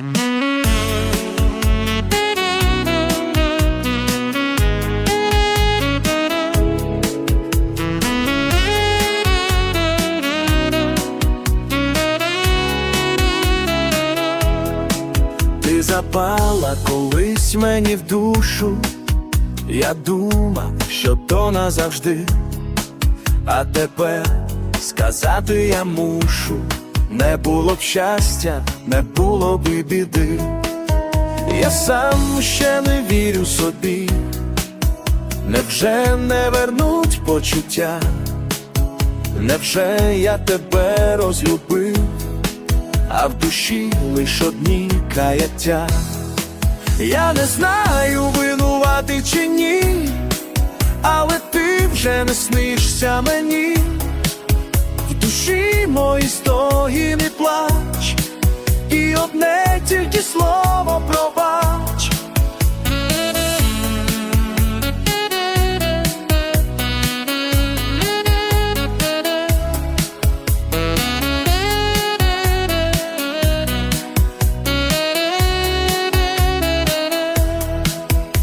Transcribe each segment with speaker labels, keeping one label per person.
Speaker 1: Ти запала колись мені в душу, я думав, що то назавжди, а тепер сказати я мушу, не було б щастя, не було б біди. Я сам ще не вірю собі, невже не вернуть почуття, невже я тебе розлюбив? а в душі лиш одні каяття. Я не знаю, винувати чи ні, але ти вже не снишся мені. Душі мої стогін і плач, і одне тільки слово пробач.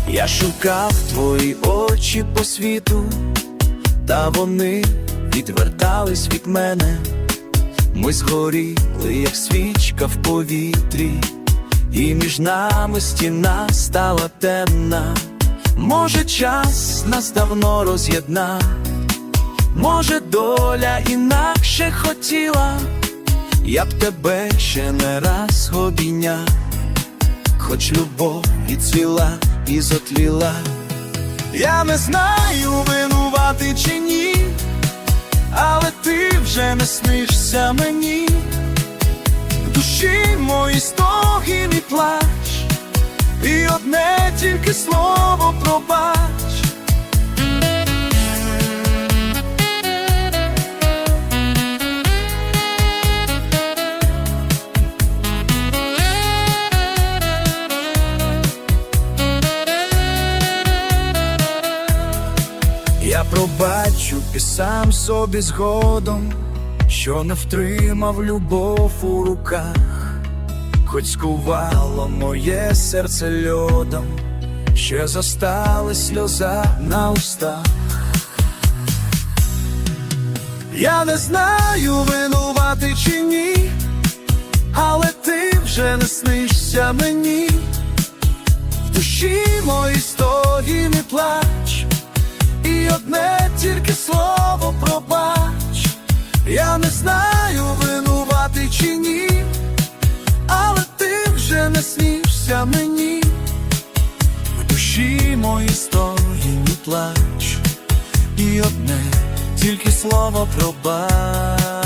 Speaker 1: Я шукав твої очі по світу, та вони відвертались від мене. Ми згоріли, як свічка в повітрі, і між нами стіна стала темна. Може, час нас давно роз'єдна, може, доля інакше хотіла, я б тебе ще не раз обійняв хоч любов відцвіла і зотліла. Я не знаю, винувати чи ні, вже не снишся мені. Душі мої стогін і плач, і одне тільки слово пробач. Я пробачу і сам собі згодом, що не втримав любов у руках, хоч скувало моє серце льодом, ще зосталась сльоза на устах. Я не знаю, винувати чи ні, але ти вже не снишся мені, в душі мої стогін і плач. І одне тільки слово пробач, я не знаю, винувати чи ні, але ти вже не снишся мені, в душі мої і плач, і одне тільки слово пробач.